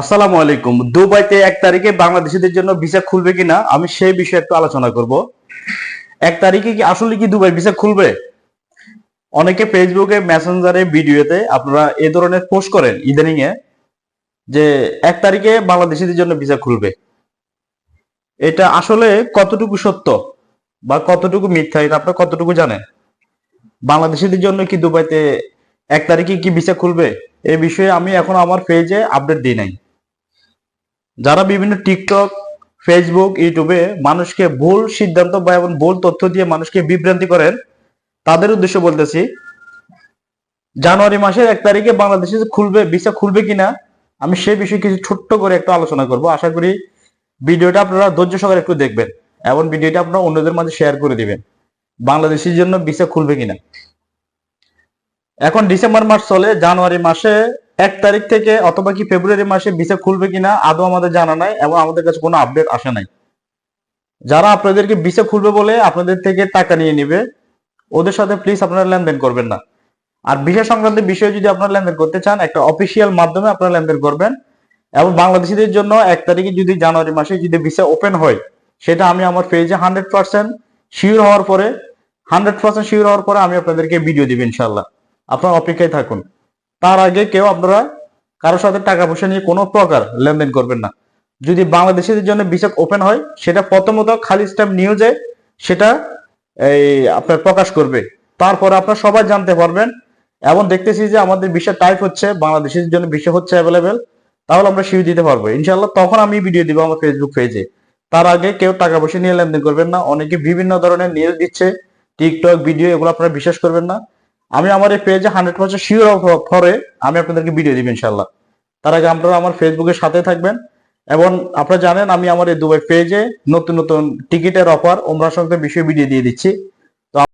আসসালামু আলাইকুম। দুবাইতে এক তারিখে বাংলাদেশিদের জন্য ভিসা খুলবে কিনা? আমি সেই বিষয়ে একটু আলোচনা করব। এক তারিখে কি আসলে কি দুবাই ভিসা খুলবে? অনেকে ফেসবুকে, মেসেঞ্জারে, ভিডিওতে আপনারা এ ধরনের পোস্ট করেন ইদানিং এ যে এক তারিখে বাংলাদেশিদের জন্য ভিসা খুলবে। এটা আসলে কতটুকু সত্য বা কতটুকু মিথ্যা এটা আপনারা কতটুকু জানেন? বাংলাদেশিদের জন্য কি দুবাইতে এক তারিখে কি ভিসা খুলবে? এই বিষয়ে আমি এখন আমার পেজে আপডেট দিই নাই। যারা বিভিন্ন টিকটক ফেসবুক ইউটিউবে মানুষকে ভুল সিদ্ধান্ত বা এবং ভুল তথ্য দিয়ে মানুষকে বিভ্রান্তি করেন, তাদের উদ্দেশ্য বলতেছি, জানুয়ারি মাসের এক তারিখে বাংলাদেশে খুলবে ভিসা খুলবে কিনা, আমি সে বিষয়ে কিছু ছোট্ট করে একটু আলোচনা করব। আশা করি ভিডিওটা আপনারা ধৈর্য সহকারে একটু দেখবেন এবং ভিডিওটা আপনারা অন্যদের মাঝে শেয়ার করে দিবেন, বাংলাদেশের জন্য ভিসা খুলবে কিনা। এখন ডিসেম্বর মাস চলে, জানুয়ারি মাসে এক তারিখ থেকে অথবা কি ফেব্রুয়ারি মাসে ভিসা খুলবে কিনা আদৌ আমাদের জানা নাই এবং আমাদের কাছে কোনো আপডেট আসে নাই। যারা আপনাদেরকে ভিসা খুলবে বলে আপনাদের থেকে টাকা নিয়ে নিবে, ওদের সাথে প্লিজ আপনারা লেনদেন করবেন না। আর ভিসা সংক্রান্ত বিষয়ে যদি আপনারা লেনদেন করতে চান, একটা অফিসিয়াল মাধ্যমে আপনারা লেনদেন করবেন এবং বাংলাদেশিদের জন্য এক তারিখে যদি জানুয়ারি মাসে যদি ভিসা ওপেন হয়, সেটা আমি আমার পেজে হান্ড্রেড পার্সেন্ট শিওর হওয়ার পরে হান্ড্রেড পার্সেন্ট শিওর হওয়ার পরে আমি আপনাদেরকে ভিডিও দিব ইনশাল্লাহ আপনারা অপেক্ষায় থাকুন। তার আগে কেউ আপনারা কারোর সাথে টাকা পয়সা নিয়ে কোনো প্রকার লেনদেন করবেন না। যদি বাংলাদেশিদের জন্য ভিসা ওপেন হয়, সেটা প্রথমত খালি স্ট্যাম্প নিউজে সেটা এই আপনার প্রকাশ করবে। তারপরে আপনারা সবাই জানতে পারবেন এবং দেখতেছি যে আমাদের ভিসা টাইপ হচ্ছে বাংলাদেশের জন্য ভিসা হচ্ছে অ্যাভেলেবেল তাহলে আমরা শিউ দিতে পারব। ইনশাল্লাহ তখন আমি ভিডিও দিব আমার ফেসবুক পেজে তার আগে কেউ টাকা পয়সা নিয়ে লেনদেন করবেন না, অনেকে বিভিন্ন ধরনের নিউজ দিচ্ছে টিকটক ভিডিও এগুলো আপনারা বিশ্বাস করবেন না। আমি আমার এই পেজে হান্ড্রেড পার্সেন্ট শিওর ফরে আমি আপনাদেরকে ভিডিও দিব ইনশাল্লাহ তার আগে আপনারা আমার ফেসবুকের সাথে থাকবেন এবং আপনারা জানেন আমি আমার এই দুবাই পেজে নতুন নতুন টিকিটের অফার ওমরা সংক্রান্ত বিষয়ে ভিডিও দিয়ে দিচ্ছি।